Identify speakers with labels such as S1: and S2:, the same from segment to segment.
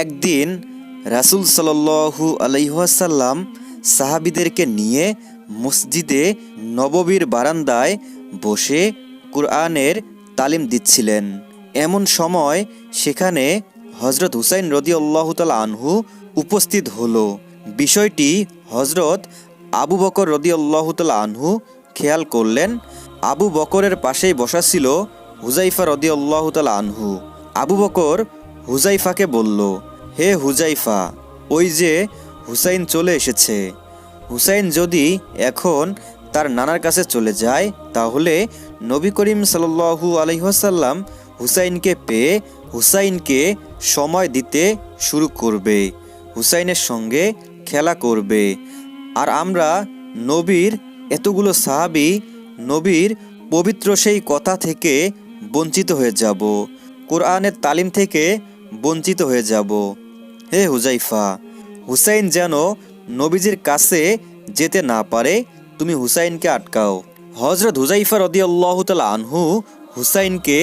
S1: একদিন রাসুল সাল্লু আলহাসাল্লাম সাহাবিদেরকে নিয়ে মসজিদে নববীর বারান্দায় বসে কুরআনের তালিম দিচ্ছিলেন। এমন সময় সেখানে হজরত হুসাইন রদি আল্লাহতাল আনহু উপস্থিত হলো। বিষয়টি হজরত আবু বকর রদি আল্লাহতাল আনহু খেয়াল করলেন। আবু বকরের পাশেই বসা ছিল হুজাইফা রদি আল্লাহতাল আনহু। আবু বকর হুজাইফাকে বলল, হে হুজাইফা, ওই যে হুসাইন চলে এসেছে। হুসাইন যদি এখন তার নানার কাছে চলে যায়, তাহলে নবী করিম সাল্লু আলহিহাসাল্লাম হুসাইনকে পেয়ে হুসাইনকে সময় দিতে শুরু করবে, হুসাইনের সঙ্গে খেলা করবে। আর আমরা নবীর এতগুলো সাহাবি, নবীর পবিত্র সেই কথা থেকে বঞ্চিত হয়ে যাব। কোরআনের তালিম থেকে বঞ্চিত হয়ে যাব। হে হুজাইফা, হুসাইন যেন নবীজির কাছে যেতে না পারে, তুমি হুসাইনকে আটকাও। হজরত হুজাইফা রদি আল্লাহতাল আনহু হুসাইনকে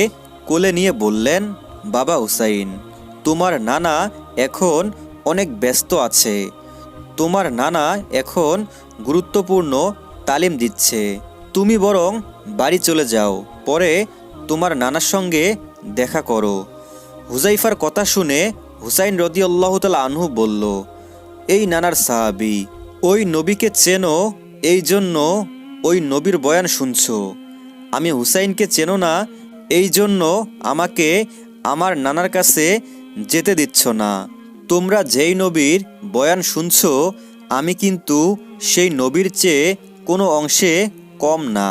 S1: কোলে নিয়ে বললেন, বাবা হুসাইন, তোমার নানা এখন অনেক ব্যস্ত আছে। তোমার নানা এখন গুরুত্বপূর্ণ তালিম দিচ্ছে। তুমি বরং বাড়ি চলে যাও, পরে তোমার নানার সঙ্গে দেখা করো। হুজাইফার কথা শুনে হুসাইন রদি আল্লাহতাল আনহু বলল, এই নানার সাহাবি, ওই নবীকে চেনো, এই জন্য ওই নবীর বয়ান শুনছো। আমি হুসাইনকে চেনো না, এই জন্য আমাকে আমার নানার কাছে যেতে দিচ্ছ না। তোমরা যেই নবীর বয়ান শুনছো, আমি কিন্তু সেই নবীর চেয়ে কোনো অংশে কম না।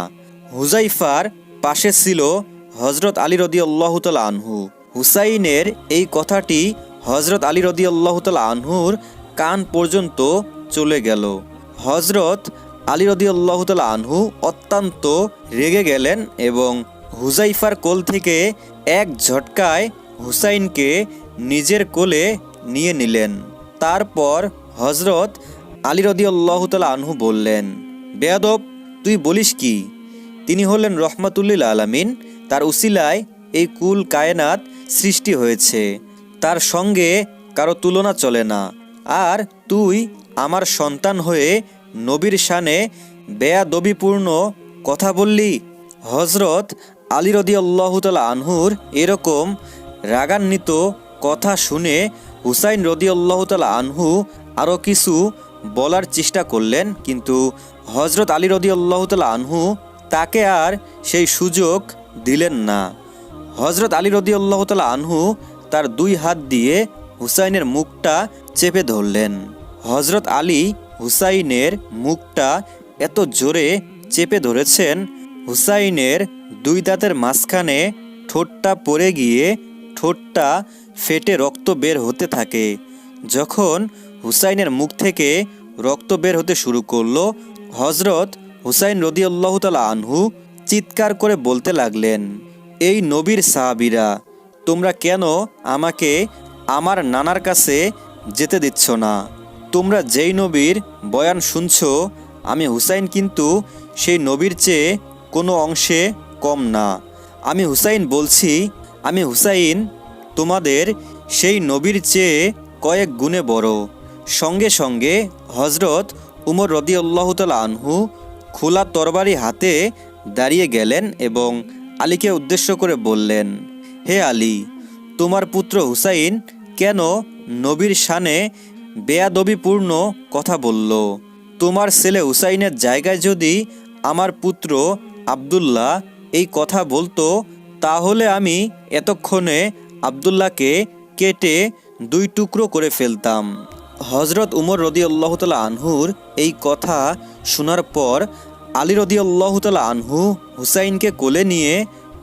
S1: হুজাইফার পাশে ছিল হজরত আলী রদি আল্লাহতাল আনহু। হুসাইনের এই কথাটি হজরত আলী রদি আল্লাহতাল আনহুর কান পর্যন্ত চলে গেল। হজরত আলী রদি আল্লাহতাল আনহু অত্যন্ত রেগে গেলেন এবং হুজাইফার কোল থেকে এক ঝটকায় হুসাইনকে নিজের কোলে নিয়ে নিলেন। তারপর হজরত আলী রদি আল্লাহতাল আনহু বললেন, বেয়াদব, তুই বলিস কি? তিনি হলেন রহমাতুল্লিল আলামিন। তার উসিলায় এই কুল কায়নাত সৃষ্টি হয়েছে। তার সঙ্গে কারও তুলনা চলে না। আর তুই আমার সন্তান হয়ে নবীর শানে বেয়াদবিপূর্ণ কথা বললি? হজরত আলী রদি আল্লাহতাল আনহুর এরকম রাগান্বিত কথা শুনে হুসাইন রদি আল্লাহতালা আনহু আরও কিছু বলার চেষ্টা করলেন, কিন্তু হজরত আলী রদি আল্লাহতাল আনহু তাকে আর সেই সুযোগ দিলেন না। হজরত আলী রদি আল্লাহতাল আনহু তার দুই হাত দিয়ে হুসাইনের মুখটা চেপে ধরলেন। হজরত আলী হুসাইনের মুখটা এত জোরে চেপে ধরেছেন, হুসাইনের দুই দাঁতের মাঝখানে ঠোঁটটা পড়ে গিয়ে ঠোঁটটা ফেটে রক্ত বের হতে থাকে। যখন হুসাইনের মুখ থেকে রক্ত বের হতে শুরু করল হজরত হুসাইন রদিয়াল্লাহতালা আনহু চিৎকার করে বলতে লাগলেন এই নবীর সাহাবিরা, তোমরা কেন আমাকে আমার নানার কাছে যেতে দিচ্ছ না? তোমরা যেই নবীর বয়ান শুনছো, আমি হুসাইন কিন্তু সেই নবীর চেয়ে কোনো অংশে কম না। আমি হুসাইন বলছি, আমি হুসাইন তোমাদের সেই নবীর চেয়ে কয়েক গুণে বড়। সঙ্গে সঙ্গে হজরত উমর রদি আল্লাহতাল আনহু খোলা তরবারি হাতে দাঁড়িয়ে গেলেন এবং আলীকে উদ্দেশ্য করে বললেন, হে আলী, তোমার পুত্র হুসাইন কেন নবীর শানে বেয়াদবিপূর্ণ কথা বলল? তোমার ছেলে হুসাইনের জায়গায় যদি আমার পুত্র আবদুল্লাহ এই কথা বলতো, তাহলে আমি এতক্ষণে আবদুল্লাহকে কেটে দুই টুকরো করে ফেলতাম। হজরত উমর রদি আল্লাহতালা আনহুর এই কথা শোনার পর আলী রদি আল্লাহতালা আনহু হুসাইনকে কোলে নিয়ে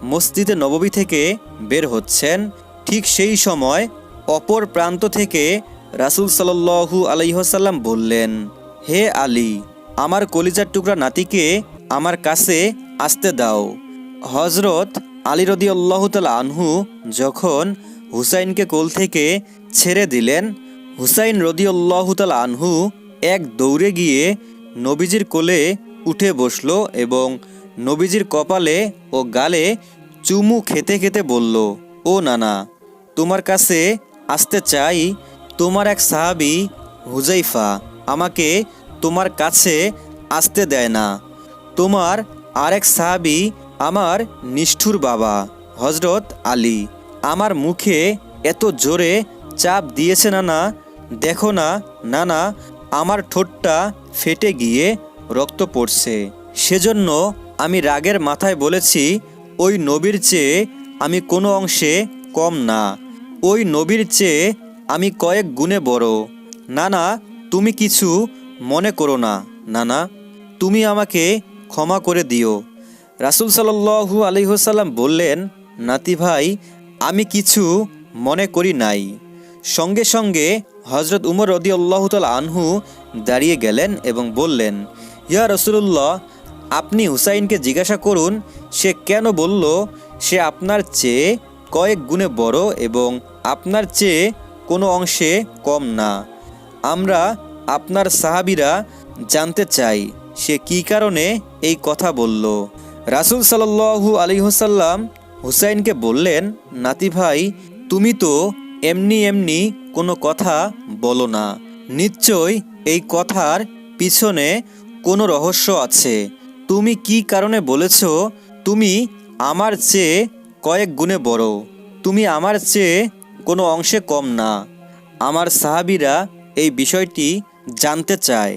S1: মসজিদে নববী থেকে বের হচ্ছেন। ঠিক সেই সময় অপর প্রান্ত থেকে রাসুল সাল্লু আলাইহসাল্লাম বললেন, হে আলী, আমার কলিজার টুকরা নাতিকে আমার কাছে আসতে দাও। হজরত আলী রদি আনহু যখন হুসাইনকে কোল থেকে ছেড়ে দিলেন, হুসাইন রদি আল্লাহতাল আনহু এক দৌড়ে গিয়ে নবীজির কোলে উঠে বসল এবং নবীজির কপালে ও গালে চুমু খেতে খেতে বলল, ও নানা, তোমার কাছে আসতে চাই তোমার এক সাহাবি হুজাইফা আমাকে তোমার কাছে আসতে দেয় না। তোমার আরেক সাহাবি আমার নিষ্ঠুর বাবা হজরত আলী। আমার মুখে এত জোরে চাপ দিয়েছে না না দেখো না না না আমার ঠোঁটটা ফেটে গিয়ে রক্ত পড়ছে। সেজন্য আমি রাগের মাথায় বলেছি, ওই নবীর চেয়ে আমি কোনো অংশে কম না। ওই নবীর চেয়ে আমি কয়েক গুণে বড়। না না তুমি কিছু মনে করো না না না তুমি আমাকে ক্ষমা করে দিও। রাসুল সাল্লু আলহিহসাল্লাম বললেন, নাতি ভাই, আমি কিছু মনে করি নাই। সঙ্গে সঙ্গে হজরত উমর রদি আল্লাহতাল আনহু দাঁড়িয়ে গেলেন এবং বললেন ইয়া রসুল্লাহ আপনি হুসাইনকে জিজ্ঞাসা করুন, সে কেন বলল, সে আপনার চেয়ে কয়েক গুণে বড় এবং আপনার চেয়ে কোনো অংশে কম না। আমরা আপনার সাহাবিরা জানতে চাই, সে কী কারণে এই কথা বলল। রাসুল সাল্লু আলিহসাল্লাম হুসাইনকে বললেন, নাতি ভাই, তুমি তো এমনি এমনি কোনো কথা বলো না। নিশ্চয় এই কথার পিছনে কোনো রহস্য আছে। তুমি কি কারণে বলেছ, তুমি আমার চেয়ে কয়েক গুণে বড় তুমি আমার চেয়ে কোনো অংশে কম না। আমার সাহাবিরা এই বিষয়টি জানতে চায়।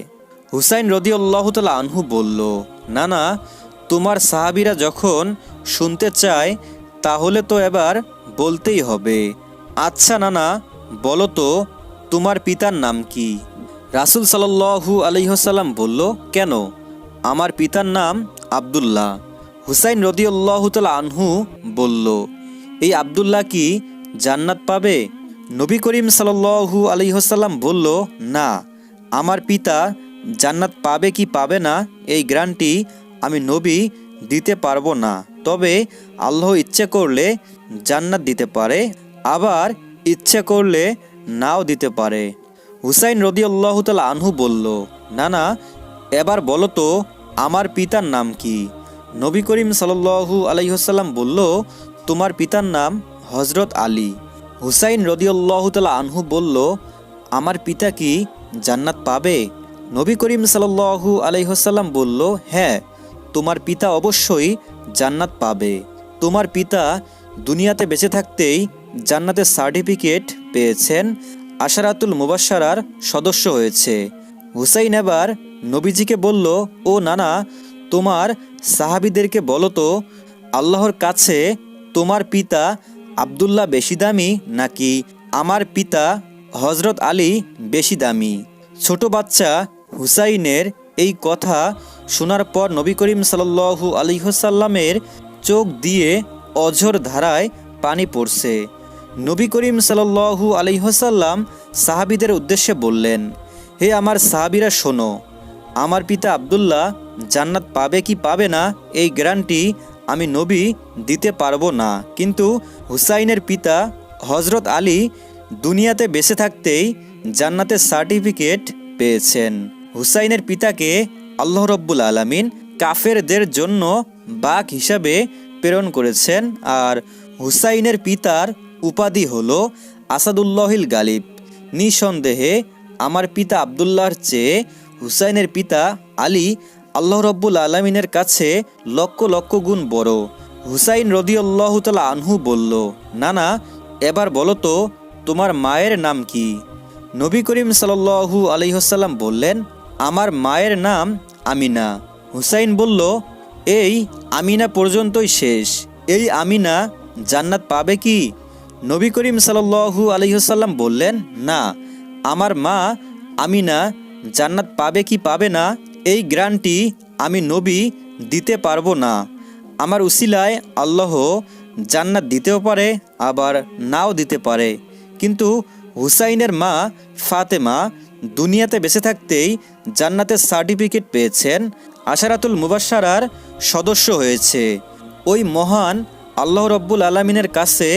S1: হুসাইন রদিউল্লাহতালা আনহু বলল না না তোমার সাহাবিরা যখন শুনতে চায়, তাহলে তো এবার বলতেই হবে। আচ্ছা নানা, বলো তো, তোমার পিতার নাম কি? রাসুল সাল্লু আলহিহসাল্লাম বলল, কেন? আমার পিতার নাম আবদুল্লাহ। হুসাইন রদিউল্লাহতালা আনহু বলল, এই আবদুল্লাহ কি জান্নাত পাবে? নবী করিম সাল্লু আলহিহসাল্লাম বলল, না, আমার পিতা জান্নাত পাবে কি পাবে না, এই গ্রান্টি আমি নবী দিতে পারব না। তবে আল্লাহ ইচ্ছে করলে জান্নাত দিতে পারে, আবার ইচ্ছে করলে নাও দিতে পারে। হুসাইন রদি আল্লাহতাল আনহু বলল না না এবার বলো তো, আমার পিতার নাম কি? নবী করিম সাল্লু আলহিহসাল্লাম বলল, তোমার পিতার নাম হজরত আলী। হুসাইন রদিউল্লাহতালা আনহু বলল, আমার পিতা কি জান্নাত পাবে? নবী করিম সাল্লু আলহিহসাল্লাম বলল হ্যাঁ তোমার পিতা অবশ্যই জান্নাত পাবে। তোমার পিতা দুনিয়াতে বেঁচে থাকতেই জান্নাতের সার্টিফিকেট পেয়েছেন আশারাতুল মুবাসারার সদস্য হয়েছে। হুসাইন এবার নবীজিকে বলল, ও নানা, তোমার সাহাবিদেরকে বলো তো, আল্লাহর কাছে তোমার পিতা আবদুল্লাহ বেশি দামি নাকি আমার পিতা হজরত আলী বেশি দামি? ছোট বাচ্চা হুসাইনের এই কথা শোনার পর নবী করিম সাল্লু আলী আলিহসাল্লামের চোখ দিয়ে অঝর ধারায় পানি পড়ছে। নবী করিম সাল্লু আলিহসাল্লাম সাহাবিদের উদ্দেশ্যে বললেন, হে আমার সাহাবিরা, শোনো, আমার পিতা আবদুল্লাহ জান্নাত পাবে কি পাবে না, এই গ্যারান্টি আমি নবী দিতে পারব না। কিন্তু হুসাইনের পিতা হজরত আলী দুনিয়াতে বেঁচে থাকতেই জান্নাতের সার্টিফিকেট পেয়েছেন। হুসাইনের পিতাকে আল্লাহ রব্বুল আলমিন কাফেরদের জন্য বাঘ হিসাবে প্রেরণ করেছেন আর হুসাইনের পিতার উপাধি হল আসাদুল্লাহিল গালিব। নিঃসন্দেহে আমার পিতা আবদুল্লাহর চেয়ে হুসাইনের পিতা আলী আল্লাহ রব্বুল আলমিনের কাছে লক্ষ লক্ষ গুণ বড়। হুসাইন রদিউল্লাহ তালা আনহু বলল না না এবার বলো তো, তোমার মায়ের নাম কি? নবী করিম সাল্লু আলহিহসাল্লাম বললেন, আমার মায়ের নাম আমিনা। হুসাইন বলল, এই আমিনা পর্যন্তই শেষ। এই আমিনা জান্নাত পাবে কি? নবী করিম সাল্লু আলহিহসাল্লাম বললেন, না, আমার মা আমিনা জান্নাত পাবে কি পাবে না, এই গ্রান্টি আমি নবী দিতে পারব না। আমার উসিলায় আল্লাহ জান্নাত দিতেও পারে, আবার নাও দিতে পারে। কিন্তু হুসাইনের মা ফাতেমা দুনিয়াতে বেঁচে থাকতেই জান্নাতের সার্টিফিকেট পেয়েছেন, আশারাতুল মুবাসারার সদস্য হয়েছে। ওই মহান আল্লাহ রব্বুল আলমিনের কাছে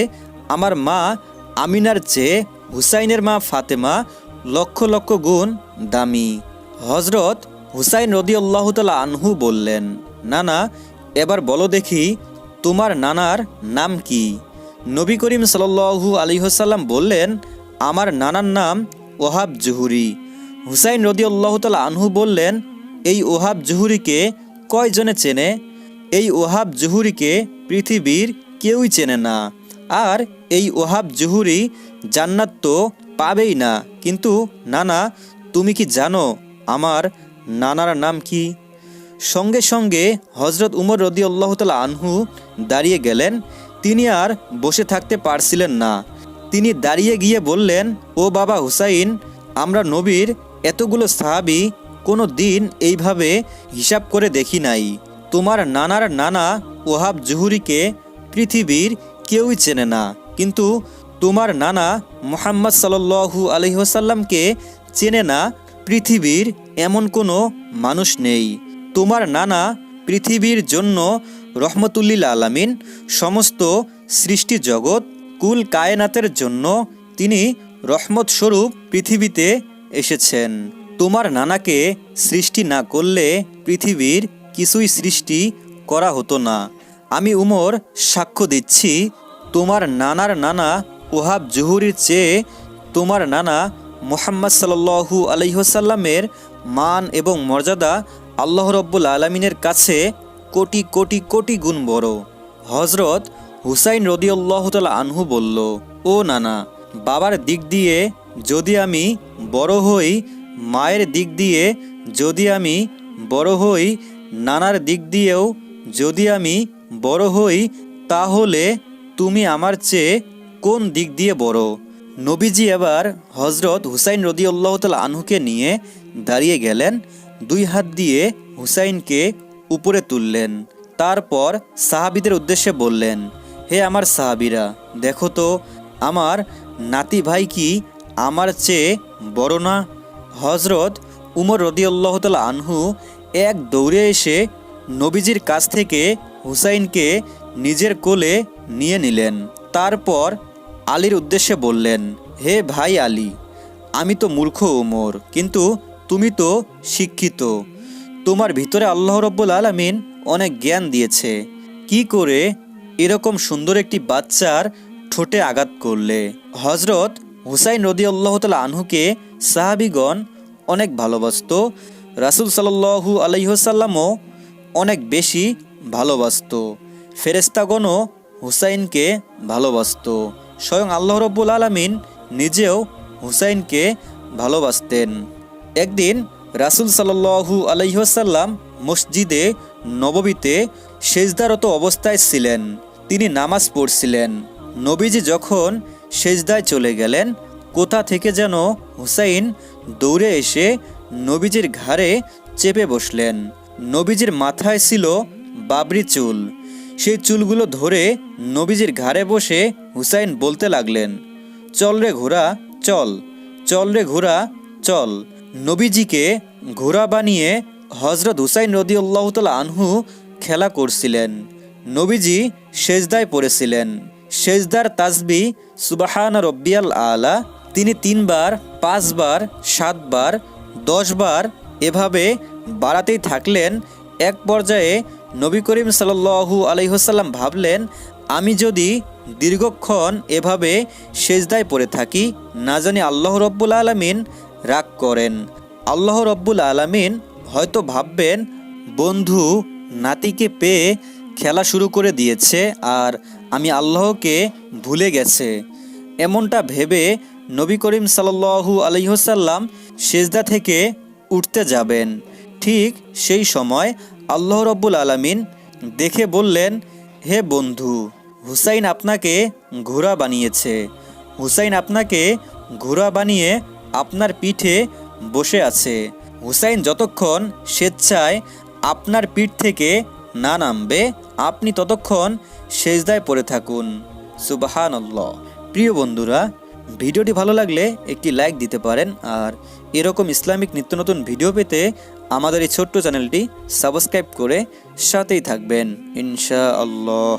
S1: আমার মা আমিনার চেয়ে হুসাইনের মা ফাতেমা লক্ষ লক্ষ গুণ দামি। হজরত হুসাইন রদিউল্লাহ তালা আনহু বললেন, নানা, এবার বলো দেখি তোমার নানার নাম কি? নবী করিম সাল্লু আলিহসাল্লাম বললেন, আমার নানার নাম ওহাব জুহুরি। হুসাইন রদি আল্লাহ তালা আনহু বললেন, এই ওহাব জুহুরিকে কয়জনে চেনে? এই ওহাব জুহুরিকে পৃথিবীর কেউই চেনে না। আর এই ওহাব জুহুরি জান্নাত তো পাবেই না। কিন্তু নানা, তুমি কি জানো আমার নানার নাম কি? সঙ্গে সঙ্গে হজরত উমর রদি আল্লাহ তালা আনহু দাঁড়িয়ে গেলেন। তিনি আর বসে থাকতে পারছিলেন না। তিনি দাঁড়িয়ে গিয়ে বললেন, ও বাবা হুসাইন, আমরা নবীর এতগুলো সাহাবি কোনো দিন এইভাবে হিসাব করে দেখি নাই। তোমার নানার নানা ওহাব জুহুরিকে পৃথিবীর কেউই চেনে না। কিন্তু তোমার নানা মোহাম্মদ সাল্লু আলহিহসাল্লামকে চেনে না পৃথিবীর এমন কোনো মানুষ নেই। তোমার নানা পৃথিবীর জন্য রহমতুল্লিল আলামিন সমস্ত সৃষ্টি জগৎ, কুল কায়নাতের জন্য তিনি রহমত স্বরূপ পৃথিবীতে এসেছেন। তোমার নানাকে সৃষ্টি না করলে পৃথিবীর কিছুই সৃষ্টি করা হতো না। আমি উমর সাক্ষ্য দিচ্ছি, তোমার নানার নানা ওহাব জুহুরির চেয়ে তোমার নানা মোহাম্মদ সাল্লু আলহিহসাল্লামের মান এবং মর্যাদা আল্লাহ রব্বুল আলমিনের কাছে কোটি কোটি কোটি গুণ বড়। হজরত হুসাইন রদিউল্লাহ তালা আনহু বলল, ও নানা, বাবার দিক দিয়ে যদি আমি বড় হই, মায়ের দিক দিয়ে যদি আমি বড় হই, নানার দিক দিয়েও যদি আমি বড় হই, তাহলে তুমি আমার চেয়ে কোন দিক দিয়ে বড়? নবীজি এবার হজরত হুসাইন রদিউল্লাহ তাল আনহুকে নিয়ে দাঁড়িয়ে গেলেন, দুই হাত দিয়ে হুসাইনকে উপরে তুললেন। তারপর সাহাবিদের উদ্দেশ্যে বললেন, হে আমার সাহাবিরা, দেখো তো, আমার নাতি ভাই কি আমার চেয়ে বড় না? হজরত উমর রদিউল্লাহ তাল আনহু এক দৌড়ে এসে নবীজির কাছ থেকে হুসাইনকে নিজের কোলে নিয়ে নিলেন। তারপর আলীর উদ্দেশ্যে বললেন, হে ভাই আলী, আমি তো মূর্খ উমর কিন্তু তুমি তো শিক্ষিত। তোমার ভিতরে আল্লাহ রব্বুল আলমিন অনেক জ্ঞান দিয়েছে। কি করে এরকম সুন্দর একটি বাচ্চার ঠোঁটে আঘাত করলে? হজরত হুসাইন রদি আল্লাহ তালা আনহুকে সাহাবিগণ অনেক ভালোবাসত। রাসুল সাল্লু আলহিহসাল্লামও অনেক বেশি ভালোবাসত। ফেরেস্তাগণও হুসাইনকে ভালোবাসত। স্বয়ং আল্লাহ রব্বুল আলমিন নিজেও হুসাইনকে ভালোবাসতেন। একদিন রাসুল সাল্লু আলহিহসাল্লাম মসজিদে নববীতে সেজদারত অবস্থায় ছিলেন। তিনি নামাজ পড়ছিলেন। নবীজি যখন সেজদায় চলে গেলেন, কোথা থেকে যেন হুসাইন দৌড়ে এসে নবীজির ঘাড়ে চেপে বসলেন। নবীজির মাথায় ছিল বাবরি চুল। সেই চুলগুলো ধরে নবীজির ঘাড়ে বসে হুসাইন বলতে লাগলেন, চল রে ঘোড়া, চল চল রে ঘোড়া, চল। নবীজিকে ঘোড়া বানিয়ে হজরত হুসাইন রদিউল্লাহ তালা আনহু খেলা করছিলেন। নবীজি সেজদায় পড়েছিলেন। সেজদার তাজবি, সুবাহান রব্বিয়াল আলা তিনি তিনবার, পাঁচবার, সাতবার, দশবার এভাবে বাড়াতেই থাকলেন। এক পর্যায়ে নবী করিম সাল্লু আলহিহসাল্লাম ভাবলেন, আমি যদি দীর্ঘক্ষণ এভাবে সেজদায় পড়ে থাকি, না জানি আল্লাহ রব্বুল আলমিন রাগ করেন। আল্লাহ রব্বুল আলমিন হয়তো ভাববেন, বন্ধু নাতিকে পেয়ে খেলা শুরু করে দিয়েছে আর আমি আল্লাহকে ভুলে গেছে। এমনটা ভেবে নবী করিম সাল্লু আলহিহসাল্লাম সেজদা থেকে উঠতে যাবেন। ঠিক সেই সময় আল্লাহ রব্বুল আলমিন দেখে বললেন, হে বন্ধু, হুসাইন আপনাকে ঘোড়া বানিয়েছে। হুসাইন আপনাকে ঘোড়া বানিয়ে আপনার পিঠে বসে আছে। হুসাইন যতক্ষণ স্বেচ্ছায় আপনার পিঠ থেকে না নামবে, আপনি ততক্ষণ সেজদায় পড়ে থাকুন। সুবাহান প্রিয় বন্ধুরা, ভিডিওটি ভালো লাগলে একটি লাইক দিতে পারেন আর এরকম ইসলামিক নিত্য নতুন ভিডিও পেতে আমাদের এই ছোট্ট চ্যানেলটি সাবস্ক্রাইব করে সাথেই থাকবেন। ইনশা আল্লাহ